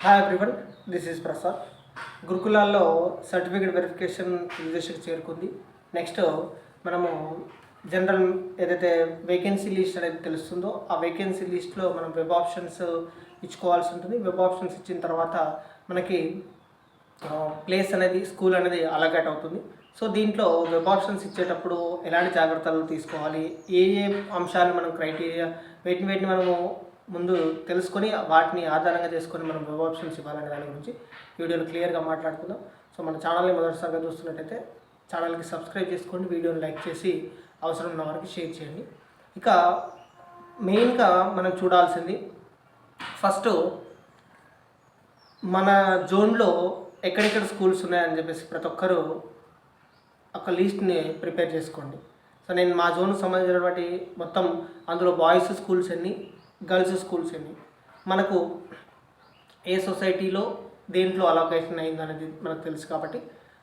Hi everyone this is Prasad గురుకులాల్లో certificate verification దశకు చేరుకుంది నెక్స్ట్ మనము జనరల్ ఏదైతే వేకెన్సీ లిస్ట్ అనేది తెలుస్తుందో ఆ వేకెన్సీ లిస్ట్లో మనం వెబ్ ఆప్షన్స్ ఇచ్చుకోవాల్సి ఉంటుంది వెబ్ ఆప్షన్స్ ఇచ్చిన తర్వాత మనకి ప్లేస్ అనేది స్కూల్ అనేది అలగేట్ అవుతుంది సో దీంట్లో వెబ్ ఆప్షన్స్ ఇచ్చేటప్పుడు ఎలాంటి జాగ్రత్తలు తీసుకోవాలి ఏ ఏ అంశాలు మనం క్రైటీరియా వేటిని వేటిని మనము ముందు తెలుసుకొని వాటిని ఆధారంగా చేసుకొని మనం వెబ్ ఆప్షన్స్ ఇవ్వాలనే దాని గురించి వీడియోలు క్లియర్గా మాట్లాడుకుందాం. సో మన ఛానల్ని మొదటిసారిగా చూస్తున్నట్టయితే ఛానల్కి సబ్స్క్రైబ్ చేసుకోండి వీడియోని లైక్ చేసి అవసరం ఉన్న వారికి షేర్ చేయండి. ఇక మెయిన్గా మనం చూడాల్సింది ఫస్ట్ మన జోన్లో ఎక్కడెక్కడ స్కూల్స్ ఉన్నాయని చెప్పేసి ప్రతి ఒక్కరూ ఒక లిస్ట్ని ప్రిపేర్ చేసుకోండి. సో నేను మా జోన్కి సంబంధించినటువంటి మొత్తం అందులో బాయ్స్ స్కూల్స్ ఎన్ని గర్ల్స్ స్కూల్స్ ఎన్ని మనకు ఏ సొసైటీలో దేంట్లో అలోకేషన్ అయింది అనేది మనకు తెలుసు కాబట్టి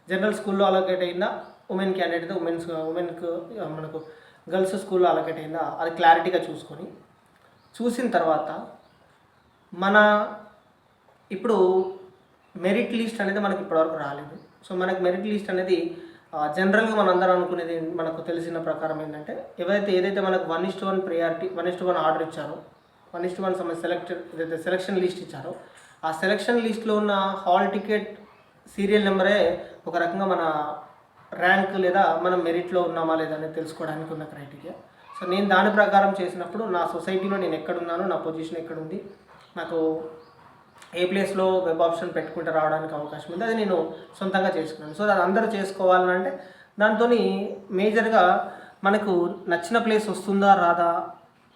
జనరల్ స్కూల్లో అలొకేట్ అయిందా? ఉమెన్ క్యాండిడేట్ ఉమెన్స్ ఉమెన్కు మనకు గర్ల్స్ స్కూల్లో అలొకేట్ అయిందా? అది క్లారిటీగా చూసుకొని. చూసిన తర్వాత మన ఇప్పుడు మెరిట్ లిస్ట్ అనేది మనకి ఇప్పటివరకు రాలేదు. సో మనకి మెరిట్ లిస్ట్ అనేది జనరల్గా మనందరం అనుకునేది మనకు తెలిసిన ప్రకారం ఏంటంటే ఎవరైతే ఏదైతే మనకు one is to one priority one is to one order ఇచ్చారో వన్ ఇస్ట్ వన్ సంబంధించి సెలెక్ట్ ఏదైతే సెలక్షన్ లిస్ట్ ఇచ్చారో ఆ సెలక్షన్ లిస్ట్లో ఉన్న హాల్ టికెట్ సీరియల్ నెంబరే ఒక రకంగా మన ర్యాంక్ లేదా మనం మెరిట్లో ఉన్నామా లేదా అనేది తెలుసుకోవడానికి ఉన్న క్రైటీరియా సో నేను దాని ప్రకారం చేసినప్పుడు నా సొసైటీలో నేను ఎక్కడున్నాను నా పొజిషన్ ఎక్కడుంది నాకు ఏ ప్లేస్లో వెబ్ ఆప్షన్ పెట్టుకుంటే రావడానికి అవకాశం ఉంది అది నేను సొంతంగా చేసుకున్నాను. సో అది అందరూ చేసుకోవాలని అంటే దాంతో మేజర్గా మనకు నచ్చిన ప్లేస్ వస్తుందా రాదా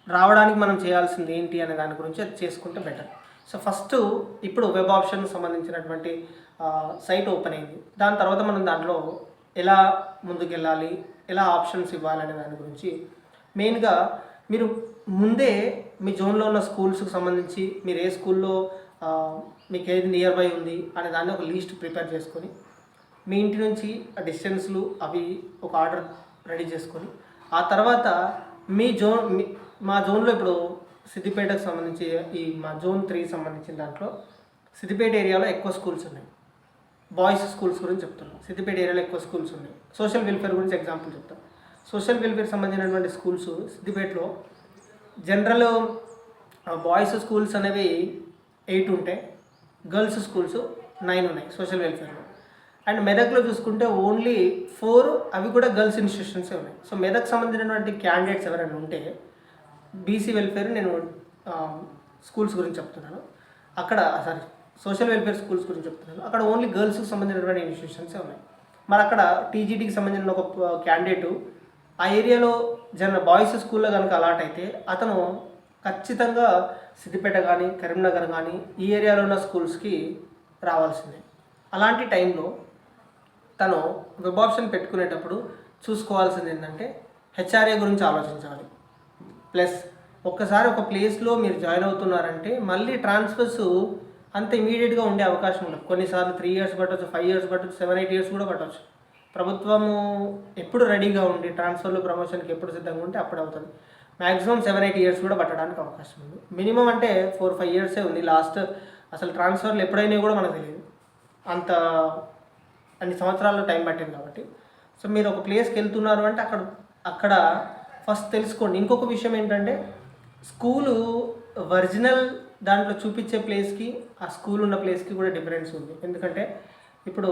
రావడానికి మనం చేయాల్సింది ఏంటి అనే దాని గురించి అది చేసుకుంటే బెటర్ సో ఫస్ట్ ఇప్పుడు వెబ్ ఆప్షన్ సంబంధించినటువంటి సైట్ ఓపెన్ అయింది. దాని తర్వాత మనం దాంట్లో ఎలా ముందుకెళ్ళాలి ఎలా ఆప్షన్స్ ఇవ్వాలనే దాని గురించి మెయిన్గా మీరు ముందే మీ జోన్లో ఉన్న స్కూల్స్కి సంబంధించి మీరు ఏ స్కూల్లో మీకు ఏది నియర్ బై ఉంది అనే దాన్ని ఒక లిస్ట్ ప్రిపేర్ చేసుకొని మీ ఇంటి నుంచి ఆ డిస్టెన్స్లు అవి ఒక ఆర్డర్ రెడీ చేసుకొని ఆ తర్వాత మీ జోన్ మా జోన్లో ఇప్పుడు సిద్దిపేటకు సంబంధించి ఈ మా జోన్ త్రీ సంబంధించిన దాంట్లో సిద్దిపేట ఏరియాలో ఎక్కువ స్కూల్స్ ఉన్నాయి. బాయ్స్ స్కూల్స్ గురించి చెప్తున్నాం సిద్దిపేట ఏరియాలో ఎక్కువ స్కూల్స్ ఉన్నాయి. సోషల్ వెల్ఫేర్ గురించి ఎగ్జాంపుల్ చెప్తాం. సోషల్ వెల్ఫేర్ సంబంధించినటువంటి స్కూల్స్ సిద్దిపేటలో జనరల్ బాయ్స్ స్కూల్స్ అనేవి ఎయిట్ ఉంటాయి. గర్ల్స్ స్కూల్స్ నైన్ ఉన్నాయి సోషల్ వెల్ఫేర్లో. అండ్ మెదక్లో చూసుకుంటే ఓన్లీ ఫోర్ అవి కూడా గర్ల్స్ ఇన్స్టిట్యూషన్సే ఉన్నాయి. సో మెదక్ సంబంధించినటువంటి క్యాండిడేట్స్ ఎవరైనా ఉంటే బీసీ వెల్ఫేర్ నేను స్కూల్స్ గురించి చెప్తున్నాను. అక్కడ సారీ సోషల్ వెల్ఫేర్ స్కూల్స్ గురించి చెప్తున్నాను. అక్కడ ఓన్లీ గర్ల్స్కి సంబంధించినటువంటి ఇన్స్టిట్యూషన్సే ఉన్నాయి. మరి అక్కడ టీజీటీకి సంబంధించిన ఒక క్యాండిడేటు ఆ ఏరియాలో జన బాయ్స్ స్కూల్లో కనుక అలాట్ అయితే అతను ఖచ్చితంగా సిద్దిపేట కానీ కరీంనగర్ కానీ ఈ ఏరియాలో ఉన్న స్కూల్స్కి రావాల్సిందే. అలాంటి టైంలో తను వెబ్ ఆప్షన్ పెట్టుకునేటప్పుడు చూసుకోవాల్సింది ఏంటంటే హెచ్ఆర్ఏ గురించి ఆలోచించాలి. ప్లస్ ఒక్కసారి ఒక ప్లేస్లో మీరు జాయిన్ అవుతున్నారంటే మళ్ళీ ట్రాన్స్ఫర్స్ అంత ఇమీడియట్గా ఉండే అవకాశం ఉండదు. కొన్నిసార్లు త్రీ ఇయర్స్ పట్టవచ్చు ఫైవ్ ఇయర్స్ పట్టవచ్చు సెవెన్ ఎయిట్ ఇయర్స్ కూడా పట్టవచ్చు ప్రభుత్వము ఎప్పుడు రెడీగా ఉండి ట్రాన్స్ఫర్లు ప్రమోషన్కి ఎప్పుడు సిద్ధంగా ఉంటే అప్పుడు అవుతుంది. మ్యాక్సిమం సెవెన్ ఎయిట్ ఇయర్స్ కూడా పట్టడానికి అవకాశం ఉంది. మినిమం అంటే ఫోర్ ఫైవ్ ఇయర్సే ఉంది. లాస్ట్ అసలు ట్రాన్స్ఫర్లు ఎప్పుడైనా కూడా మనకు తెలియదు. అంత అన్ని సంవత్సరాలు టైం పట్టింది కాబట్టి. సో మీరు ఒక ప్లేస్కి వెళ్తున్నారు అంటే అక్కడ అక్కడ ఫస్ట్ తెలుసుకోండి. ఇంకొక విషయం ఏంటంటే స్కూలు ఒరిజినల్ దాంట్లో చూపించే ప్లేస్కి ఆ స్కూల్ ఉన్న ప్లేస్కి కూడా డిఫరెన్స్ ఉంది. ఎందుకంటే ఇప్పుడు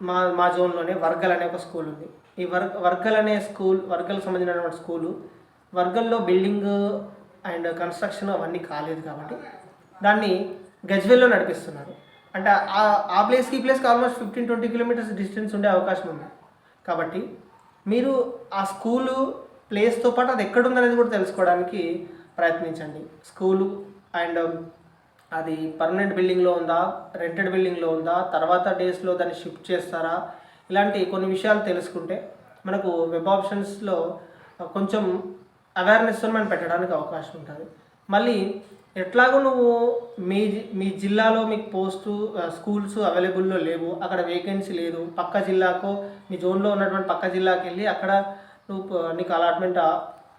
మా మా జోన్లోనే వర్గల్ అనే ఒక స్కూల్ ఉంది. ఈ వర్గ వర్గల్ అనే స్కూల్ వర్గల్ సంబంధించినటువంటి స్కూలు వర్గల్లో బిల్డింగ్ అండ్ కన్స్ట్రక్షన్ అవన్నీ కాలేదు కాబట్టి దాన్ని గజ్వెల్లో నడిపిస్తున్నారు. అంటే ఆ ఆ ప్లేస్కి ఈ ప్లేస్కి almost fifteen twenty kilometres distance ఉండే అవకాశం ఉంది. కాబట్టి మీరు ఆ స్కూలు ప్లేస్తో పాటు అది ఎక్కడ ఉందనేది కూడా తెలుసుకోవడానికి ప్రయత్నించండి. స్కూలు అండ్ um, అది పర్మనెంట్ బిల్డింగ్లో ఉందా రెంటెడ్ బిల్డింగ్లో ఉందా తర్వాత డేస్లో దాన్ని షిఫ్ట్ చేస్తారా ఇలాంటి కొన్ని విషయాలు తెలుసుకుంటే మనకు వెబ్ ఆప్షన్స్లో కొంచెం అవేర్నెస్ మనం పెట్టడానికి అవకాశం ఉంటుంది. మళ్ళీ ఎట్లాగో నువ్వు మీ జి- మీ జిల్లాలో మీకు పోస్టు స్కూల్స్ అవైలబుల్లో లేవు అక్కడ వేకెన్సీ లేదు పక్క జిల్లాకో మీ జోన్లో ఉన్నటువంటి పక్క జిల్లాకి వెళ్ళి అక్కడ నువ్వు నీకు అలాట్మెంట్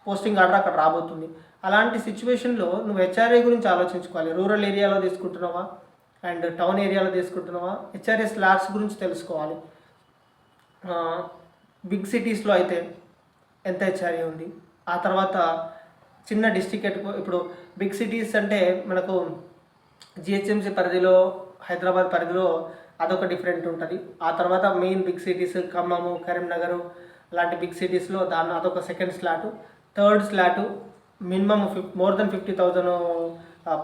పోస్టింగ్ ఆర్డర్ అక్కడ రాబోతుంది. అలాంటి సిచ్యువేషన్లో నువ్వు హెచ్ఆర్ఏ గురించి ఆలోచించుకోవాలి. రూరల్ ఏరియాలో తీసుకుంటున్నావా? అండ్ టౌన్ ఏరియాలో తీసుకుంటున్నావా? హెచ్ఆర్ఏ స్లాట్స్ గురించి తెలుసుకోవాలి. బిగ్ సిటీస్లో అయితే ఎంత హెచ్ఆర్ఏ ఉంది? ఆ తర్వాత చిన్న డిస్టిక్ ఇప్పుడు బిగ్ సిటీస్ అంటే మనకు జిహెచ్ఎంసీ పరిధిలో హైదరాబాద్ పరిధిలో అదొక డిఫరెంట్ ఉంటుంది. ఆ తర్వాత main big cities Khammam Karimnagar అలాంటి బిగ్ సిటీస్లో దాని అదొక second slot third slot minimum fif more than fifty thousand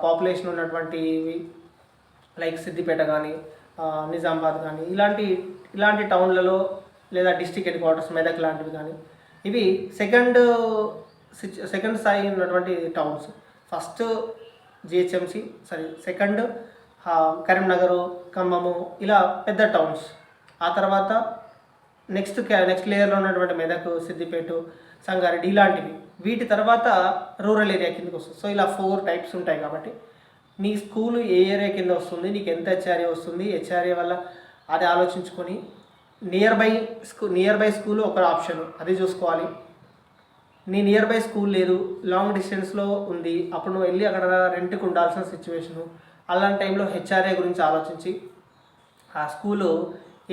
population ఉన్నటువంటివి లైక్ సిద్దిపేట కానీ uh, నిజామాబాద్ కానీ ఇలాంటి ఇలాంటి టౌన్లలో లేదా డిస్టిక్ హెడ్ క్వార్టర్స్ మెదక్ లాంటివి కానీ ఇవి సెకండ్ సెకండ్ స్థాయి ఉన్నటువంటి towns first GHMC sorry second Karimnagar Khammam ఇలా పెద్ద టౌన్స్ ఆ తర్వాత నెక్స్ట్ నెక్స్ట్ లేయర్లో ఉన్నటువంటి మెదక్ సిద్దిపేట సంగారెడ్డి ఇలాంటివి. వీటి తర్వాత రూరల్ ఏరియా కిందకి వస్తుంది. సో ఇలా ఫోర్ టైప్స్ ఉంటాయి కాబట్టి నీ స్కూల్ ఏ ఏరియా కింద వస్తుంది నీకు ఎంత హెచ్ఆర్ఏ వస్తుంది హెచ్ఆర్ఏ వల్ల అది ఆలోచించుకొని near by school near by school ఒక ఆప్షన్ అది చూసుకోవాలి. నీ నియర్ బై స్కూల్ లేదు లాంగ్ డిస్టెన్స్లో ఉంది అప్పుడు నువ్వు వెళ్ళి అక్కడ రెంట్కి ఉండాల్సిన సిచ్యువేషను అలాంటి టైంలో హెచ్ఆర్ఏ గురించి ఆలోచించి ఆ స్కూలు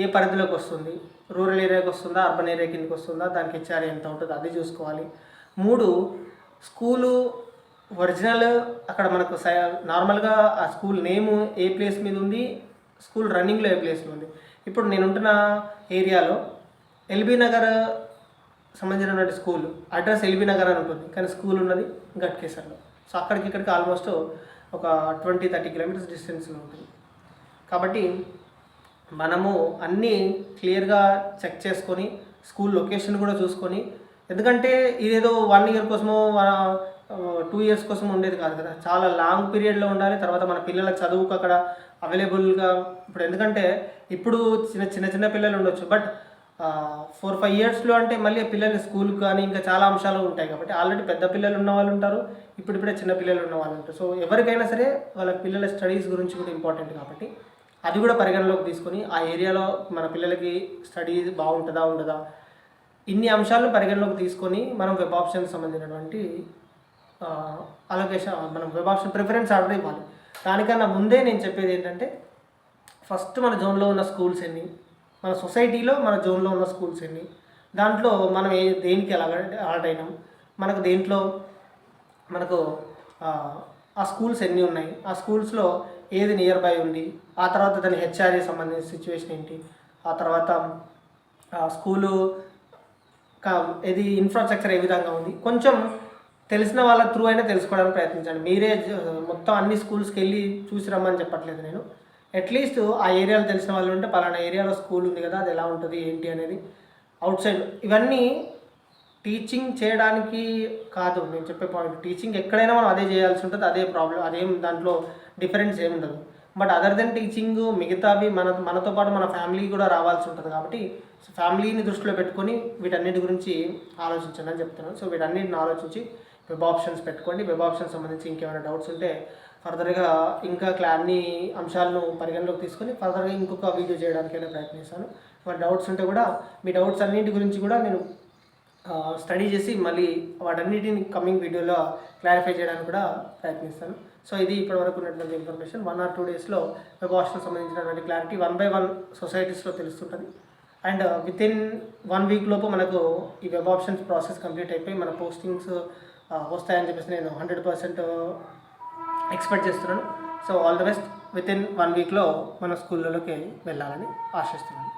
ఏ పరిధిలోకి వస్తుంది రూరల్ ఏరియాకి వస్తుందా అర్బన్ ఏరియా కిందకి వస్తుందా దానికి హెచ్ఆర్ఏ ఎంత ఉంటుందో అది చూసుకోవాలి. మూడు స్కూలు ఒరిజినల్ అక్కడ మనకు స- నార్మల్గా ఆ స్కూల్ నేమ్ ఏ ప్లేస్ మీద ఉంది స్కూల్ రన్నింగ్లో ఏ ప్లేస్లో ఉంది. ఇప్పుడు నేను ఉంటున్న ఏరియాలో ఎల్బీ నగర్ సంబంధించినటువంటి స్కూల్ అడ్రస్ ఎల్బీ నగర్ అని ఉంటుంది కానీ స్కూల్ ఉన్నది గట్కేసర్లో సో అక్కడికి ఇక్కడికి ఆల్మోస్ట్ ఒక ట్వంటీ థర్టీ కిలోమీటర్స్ డిస్టెన్స్లో ఉంటుంది. కాబట్టి మనము అన్నీ క్లియర్గా చెక్ చేసుకొని స్కూల్ లొకేషన్ కూడా చూసుకొని ఎందుకంటే ఇదేదో వన్ ఇయర్ కోసమో టూ ఇయర్స్ కోసం ఉండేది కాదు కదా. చాలా లాంగ్ పీరియడ్లో ఉండాలి తర్వాత మన పిల్లల చదువుకు అక్కడ అవైలబుల్గా ఇప్పుడు ఎందుకంటే ఇప్పుడు చిన్న చిన్న చిన్న పిల్లలు ఉండొచ్చు. బట్ ఫోర్ ఫైవ్ ఇయర్స్లో అంటే మళ్ళీ పిల్లలు స్కూల్కి కానీ ఇంకా చాలా అంశాలు ఉంటాయి కాబట్టి ఆల్రెడీ పెద్ద పిల్లలు ఉన్న వాళ్ళు ఉంటారు ఇప్పుడిప్పుడే చిన్న పిల్లలు ఉన్న వాళ్ళు ఉంటారు. సో ఎవరికైనా సరే వాళ్ళ పిల్లల స్టడీస్ గురించి కూడా ఇంపార్టెంట్ కాబట్టి అది కూడా పరిగణలోకి తీసుకొని ఆ ఏరియాలో మన పిల్లలకి స్టడీ బాగుంటుందా ఉండదా? ఇన్ని అంశాలను పరిగణలోకి తీసుకొని మనం వెబ్ ఆప్షన్ సంబంధించినటువంటి అలొకేషన్ మనం వెబ్ ఆప్షన్ ప్రిఫరెన్స్ ఆర్డర్ ఇవ్వాలి. దానికన్నా ముందే నేను చెప్పేది ఏంటంటే ఫస్ట్ మన జోన్లో ఉన్న స్కూల్స్ ఎన్ని మన సొసైటీలో మన జోన్లో ఉన్న స్కూల్స్ ఎన్ని దాంట్లో మనం ఏ దేనికి ఎలా ఆర్డర్ అయినాం మనకు దేంట్లో మనకు ఆ, స్కూల్స్ ఎన్ని ఉన్నాయి? ఆ స్కూల్స్లో ఏది నియర్ బై ఉంది? ఆ తర్వాత దాని హెచ్ఆర్ఏ సంబంధించిన సిచ్యువేషన్ ఏంటి? ఆ తర్వాత ఆ స్కూలు ఏది ఇది ఇన్ఫ్రాస్ట్రక్చర్ ఏ విధంగా ఉంది? కొంచెం తెలిసిన వాళ్ళ త్రూ అయినా తెలుసుకోవడానికి ప్రయత్నించండి. మీరే మొత్తం అన్ని స్కూల్స్కి వెళ్ళి చూసి రమ్మని చెప్పట్లేదు నేను. అట్లీస్ట్ ఆ ఏరియాలో తెలిసిన వాళ్ళు ఉంటే పలానా ఏరియాలో స్కూల్ ఉంది కదా అది ఎలా ఉంటుంది ఏంటి అనేది అవుట్ సైడ్ ఇవన్నీ టీచింగ్ చేయడానికి కాదు నేను చెప్పే పాయింట్ టీచింగ్ ఎక్కడైనా మనం అదే చేయాల్సి ఉంటుంది అదే ప్రాబ్లం అదేం దాంట్లో డిఫరెన్స్ ఏమి ఉండదు. బట్ అదర్ దెన్ టీచింగ్ మిగతావి మన మనతో పాటు మన ఫ్యామిలీ కూడా రావాల్సి ఉంటుంది కాబట్టి ఫ్యామిలీని దృష్టిలో పెట్టుకొని వీటన్నిటి గురించి ఆలోచించండి అని చెప్తున్నాను. సో వీటన్నిటిని ఆలోచించి వెబ్ ఆప్షన్స్ పెట్టుకోండి. వెబ్ ఆప్షన్ సంబంధించి ఇంకేమైనా డౌట్స్ ఉంటే ఫర్దర్గా ఇంకా క్లా అన్ని అంశాలను పరిగణలోకి తీసుకొని ఫర్దర్గా ఇంకొక వీడియో చేయడానికైనా ప్రయత్నిస్తాను. మరి డౌట్స్ ఉంటే కూడా మీ డౌట్స్ అన్నింటి గురించి కూడా నేను స్టడీ చేసి మళ్ళీ వాటన్నిటిని కమింగ్ వీడియోలో క్లారిఫై చేయడానికి కూడా ప్రయత్నిస్తాను. సో ఇది ఇప్పటివరకు ఉన్నటువంటి ఇన్ఫర్మేషన్ వన్ ఆర్ టూ డేస్లో వెబ్ ఆప్షన్ సంబంధించినటువంటి క్లారిటీ వన్ బై వన్ సొసైటీస్లో తెలుస్తుంటుంది. And with in one week లోపు మనకు ఈ వెబ్ ఆప్షన్స్ ప్రాసెస్ కంప్లీట్ అయిపోయి మన పోస్టింగ్స్ వస్తాయని చెప్పేసి నేను హండ్రెడ్ పర్సెంట్ ఎక్స్పెక్ట్ చేస్తున్నాను. So all the best within one వీక్లో మన స్కూళ్ళలోకి వెళ్ళాలని ఆశిస్తున్నాను.